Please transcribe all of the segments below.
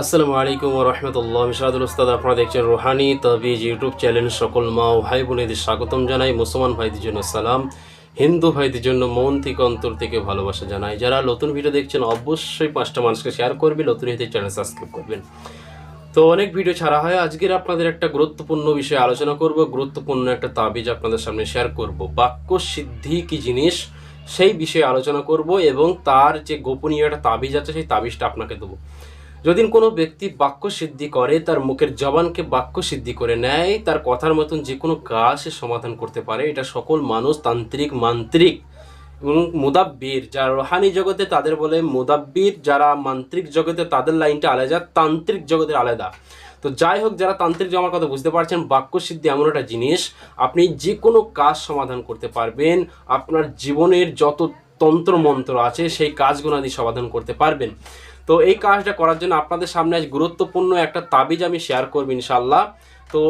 আসসালামু আলাইকুম রহমতুল্লাহ। মিশাদুল উস্তাদ, আপনারা দেখছেন রোহানি তাবিজ ইউটিউব চ্যানেল, সকল মা ও ভাই বোনেদের স্বাগতম জানাই, মুসলমান ভাইদের জন্য সালাম, হিন্দু ভাইদের জন্য মন থেকে, অন্তর থেকে ভালোবাসা জানাই। যারা নতুন ভিডিও দেখছেন, অবশ্যই পাঁচটা মানুষকে শেয়ার করবে নতুন হইতে চ্যানেল সাবস্ক্রাইব করবেন। তো অনেক ভিডিও ছাড়া হয়, আজকের আপনাদের একটা গুরুত্বপূর্ণ বিষয়ে আলোচনা করব, গুরুত্বপূর্ণ একটা তাবিজ আপনাদের সামনে শেয়ার করব। বাক্য সিদ্ধি কি জিনিস, সেই বিষয়ে আলোচনা করব এবং তার যে গোপনীয় একটা তাবিজ আছে, সেই তাবিজটা আপনাকে দেবো। যদি কোনো ব্যক্তি বাক্য সিদ্ধি করে, তার মুখের জবানকে বাক্য সিদ্ধি করে নেয়, তার কথার মতন যে কোনো কাজ সে সমাধান করতে পারে। এটা সকল মানুষ তান্ত্রিক, মান্ত্রিক এবং মুদাব্বির। যারা রোহানি জগতে তাদের বলে মুদাব্বির, যারা মান্ত্রিক জগতে তাদের লাইনটা আলাদা, তান্ত্রিক জগতের আলাদা। তো যাই হোক, যারা তান্ত্রিক জমার কথা বুঝতে পারছেন, বাক্য সিদ্ধি এমন একটা জিনিস, আপনি যে কোনো কাজ সমাধান করতে পারবেন, আপনার জীবনের যত তন্ত্র মন্ত্র আছে, সেই কাজগুলো আপনি সমাধান করতে পারবেন। তো এই কাজটা করার জন্য আপনাদের সামনে আজ গুরুত্বপূর্ণ একটা তাবিজ আমি শেয়ার করব ইনশাল্লাহ তো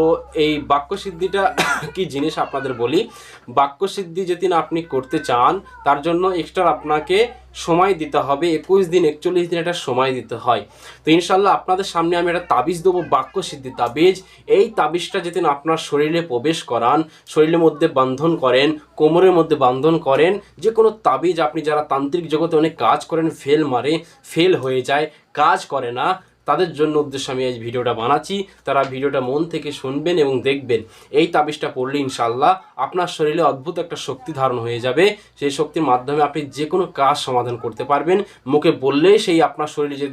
এই বাক্য সিদ্ধিটা কি জিনিস আপনাদের বলি? বাক্য সিদ্ধি যদি আপনি করতে চান, তার জন্য এক্সট্রা আপনাকে সময় দিতে হবে। একুশ দিন, একচল্লিশ দিন একটা সময় দিতে হয়। তো ইনশাল্লাহ আপনাদের সামনে আমি একটা তাবিজ দেবো বাক্য সিদ্ধি তাবিজ। এই তাবিজটা যেদিন আপনার শরীরে প্রবেশ করান, শরীরের মধ্যে বন্ধন করেন, কোমরের মধ্যে বন্ধন করেন যে কোনো তাবিজ আপনি যারা তান্ত্রিক জগতে অনেক কাজ করেন ফেল মারে ফেল হয়ে যায়, কাজ করে না তাদের জন্য উদ্দেশ্যে আমি এই ভিডিওটা বানাচ্ছি। তারা ভিডিওটা মন থেকে শুনবেন এবং দেখবেন। এই তাবিজটা পড়লে ইনশাল্লাহ আপনার শরীরে অদ্ভুত একটা শক্তি ধারণ হয়ে যাবে। সেই শক্তির মাধ্যমে আপনি যে কোনো কাজ সমাধান করতে পারবেন। মুখে বললেই সেই আপনার শরীরে যে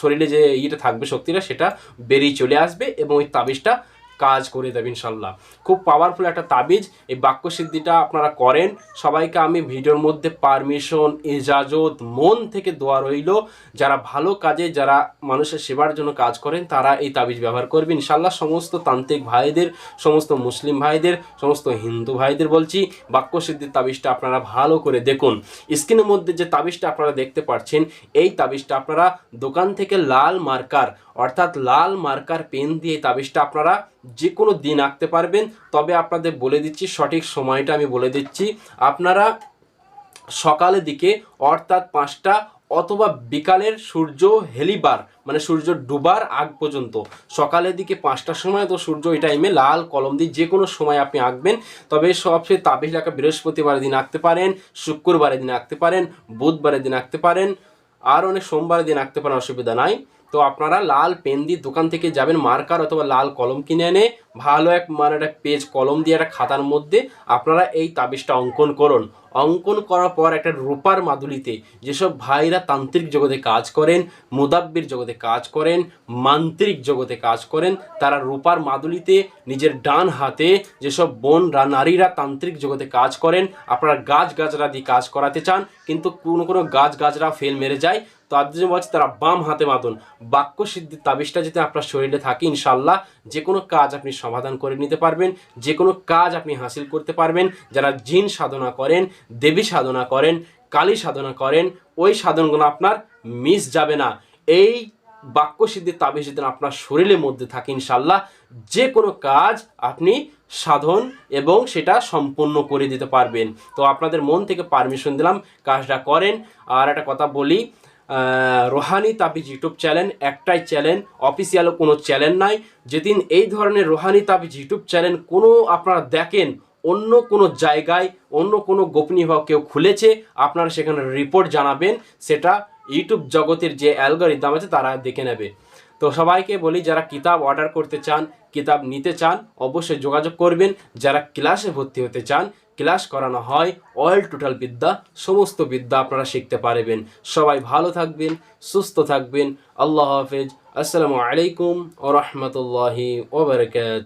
শরীরে যে ইয়েটা থাকবে শক্তিটা, সেটা বেরিয়ে চলে আসবে এবং ওই তাবিজটা কাজ করে দেবে ইনশাল্লাহ খুব পাওয়ারফুল একটা তাবিজ। এই বাক্য সিদ্ধিটা আপনারা করেন। সবাইকে আমি ভিডিওর মধ্যে পারমিশন এজাজত মন থেকে দোয়া রইল। যারা ভালো কাজে, যারা মানুষের সেবার জন্য কাজ করেন, তারা এই তাবিজ ব্যবহার করবেন ইনশাল্লাহ সমস্ত তান্ত্রিক ভাইদের, সমস্ত মুসলিম ভাইদের, সমস্ত হিন্দু ভাইদের বলছি, বাক্য সিদ্ধির তাবিজটা আপনারা ভালো করে দেখুন। স্ক্রিনের মধ্যে যে তাবিজটা আপনারা দেখতে পাচ্ছেন, এই তাবিজটা আপনারা দোকান থেকে লাল মার্কার অর্থাৎ লাল মার্কার পেন দিয়ে তাবিজটা আপনারা যে কোনো দিন আঁকতে পারবেন। তবে আপনাদের বলে দিচ্ছি, সঠিক সময়টা আমি বলে দিচ্ছি। আপনারা সকালের দিকে অর্থাৎ পাঁচটা অথবা বিকালের সূর্য হেলিবার মানে সূর্য ডুবার আগ পর্যন্ত সকালের দিকে পাঁচটার সময় তো সূর্য এই টাইমে লাল কলম দিয়ে যে কোনো সময় আপনি আঁকবেন। তবে সবচেয়ে তাবিজ রাখা বৃহস্পতিবারের দিন আঁকতে পারেন, শুক্রবারের দিন আঁকতে পারেন, বুধবারের দিন আঁকতে পারেন, আর অনেক সোমবারের দিন আঁকতে পারেন, অসুবিধা নাই। তো আপনারা লাল পেন দিয়ে দোকান থেকে যাবেন মার্কার অথবা লাল কলম কিনে এনে ভালো এক মানে একটা পেজ কলম দিয়ে একটা খাতার মধ্যে আপনারা এই তাবিজটা অঙ্কন করুন। অঙ্কন করার পর একটা রূপার মাদুলিতে যেসব ভাইরা তান্ত্রিক জগতে কাজ করেন, মুদাব্বির জগতে কাজ করেন, মান্ত্রিক জগতে কাজ করেন, তারা রূপার মাদুলিতে নিজের ডান হাতে যেসব বোন নারীরা তান্ত্রিক জগতে কাজ করেন, আপনারা গাছ গাছরা দিয়ে কাজ করাতে চান, কিন্তু কোনো কোনো গাছ গাছরা ফেল মেরে যায়, তো আপনি যে বলছি তারা বাম হাতে মাতুন বাক্য সিদ্ধির তাবিজটা যদি আপনার শরীরে থাকে ইনশাল্লাহ যে কোনো কাজ আপনি সমাধান করে নিতে পারবেন। যে কোনো কাজ আপনি হাসিল করতে পারবেন। যারা জিন সাধনা করেন, দেবী সাধনা করেন, কালী সাধনা করেন, ওই সাধনগুলো আপনার মিস যাবে না। এই বাক্য সিদ্ধির তাবিজ যদি আপনার শরীরের মধ্যে থাকে ইনশাল্লাহ যে কোনো কাজ আপনি সাধন এবং সেটা সম্পূর্ণ করে দিতে পারবেন। তো আপনাদের মন থেকে পারমিশন দিলাম, কাজটা করেন। আর একটা কথা বলি রোহানি তাবিজ ইউটিউব চ্যানেল একটাই চ্যানেল অফিসিয়াল কোনো চ্যানেল নাই। যেদিন এই ধরনের রোহানি তাবিজ ইউটিউব চ্যানেল কোনো আপনারা দেখেন, অন্য কোনো জায়গায়, অন্য কোনো গোপনীয়ভাবে কেউ খুলেছে, আপনারা সেখানে রিপোর্ট জানাবেন, সেটা ইউটিউব জগতের যে অ্যালগোরিদম আছে তারা দেখে নেবে। তো সবাইকে বলি, যারা কিতাব অর্ডার করতে চান, কিতাব নিতে চান, অবশ্যই যোগাযোগ করবেন। যারা ক্লাসে ভর্তি হতে চান ক্লাস করানো হয়। অয়েল টোটাল বিদ্যা, সমস্ত বিদ্যা আপনারা শিখতে পারবেন। সবাই ভালো থাকবেন, সুস্থ থাকবেন। আল্লাহ হাফেজ। আসসালামু আলাইকুম ও রহমতুল্লাহি ওবরকাত